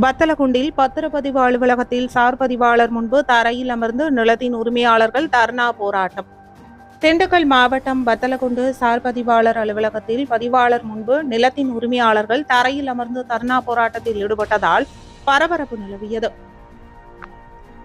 வத்தலகுண்டில் பத்திரப்பதிவு அலுவலகத்தில் சார் பதிவாளர் முன்பு தரையில் அமர்ந்து நிலத்தின் உரிமையாளர்கள் தர்ணா போராட்டம். திண்டுக்கல் மாவட்டம் வத்தலகுண்டு சார் பதிவாளர் அலுவலகத்தில் பதிவாளர் முன்பு நிலத்தின் உரிமையாளர்கள் தரையில் அமர்ந்து தர்ணா போராட்டத்தில் ஈடுபட்டதால் பரபரப்பு நிலவியது.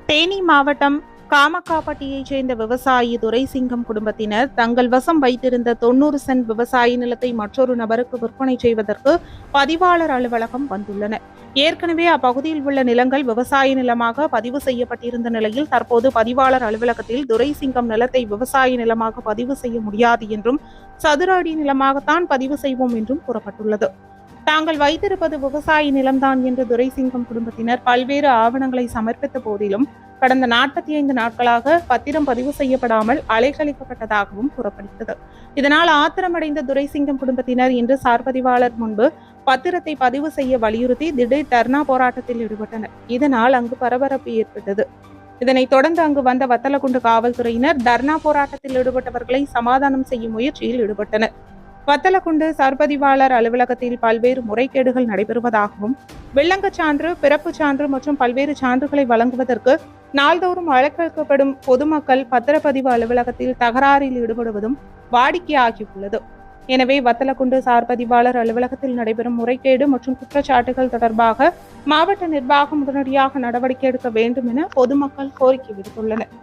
தேனி மாவட்டம் காமக்காப்பட்டியைச் சேர்ந்த விவசாயி துரைசிங்கம் குடும்பத்தினர் தங்கள் வசம் வைத்திருந்த தொண்ணூறு சென்ட் விவசாய நிலத்தை மற்றொரு நபருக்கு விற்பனை செய்வதற்கு பதிவாளர் அலுவலகம் வந்துள்ளனர். ஏற்கனவே அப்பகுதியில் உள்ள நிலங்கள் விவசாய நிலமாக பதிவு செய்யப்பட்டிருந்த நிலையில் தற்போது பதிவாளர் அலுவலகத்தில் துரைசிங்கம் நிலத்தை விவசாய நிலமாக பதிவு செய்ய முடியாது என்றும் சதுர அடி நிலமாகத்தான் பதிவு செய்வோம் என்றும் கூறப்பட்டுள்ளது. தாங்கள் வைத்திருப்பது விவசாய நிலம்தான் என்று துரைசிங்கம் குடும்பத்தினர் பல்வேறு ஆவணங்களை சமர்ப்பித்த போதிலும் கடந்த நாற்பத்தி ஐந்து நாட்களாக பத்திரம் பதிவு செய்யப்படாமல் அலைக்கழிக்கப்பட்டதாகவும் கூறப்படுகிறது. இதனால் ஆத்திரமடைந்த துரைசிங்கம் குடும்பத்தினர் இன்று சார்பதிவாளர் முன்பு பத்திரத்தை பதிவு செய்ய வலியுறுத்தி திடீர் தர்ணா போராட்டத்தில் ஈடுபட்டனர். இதனால் அங்கு பரபரப்பு ஏற்பட்டது. இதனைத் தொடர்ந்து அங்கு வந்த வத்தலகுண்டு காவல்துறையினர் தர்ணா போராட்டத்தில் ஈடுபட்டவர்களை சமாதானம் செய்யும் முயற்சியில் ஈடுபட்டனர். வத்தலக்குண்டு சர்பதிவாளர் அலுவலகத்தில் பல்வேறு முறைகேடுகள் நடைபெறுவதாகவும் வெள்ளங்கச் சான்று பிறப்புச் சான்று மற்றும் பல்வேறு சான்றுகளை வழங்குவதற்கு நாள்தோறும் வழக்கெடுக்கப்படும் பொதுமக்கள் பத்திரப்பதிவு அலுவலகத்தில் தகராறில் ஈடுபடுவதும் வாடிக்கையாகியுள்ளது. எனவே வத்தலக்குண்டு சார்பதிவாளர் அலுவலகத்தில் நடைபெறும் முறைகேடு மற்றும் குற்றச்சாட்டுகள் தொடர்பாக மாவட்ட நிர்வாகம் உடனடியாக நடவடிக்கை எடுக்க வேண்டும் என பொதுமக்கள் கோரிக்கை விடுத்துள்ளனர்.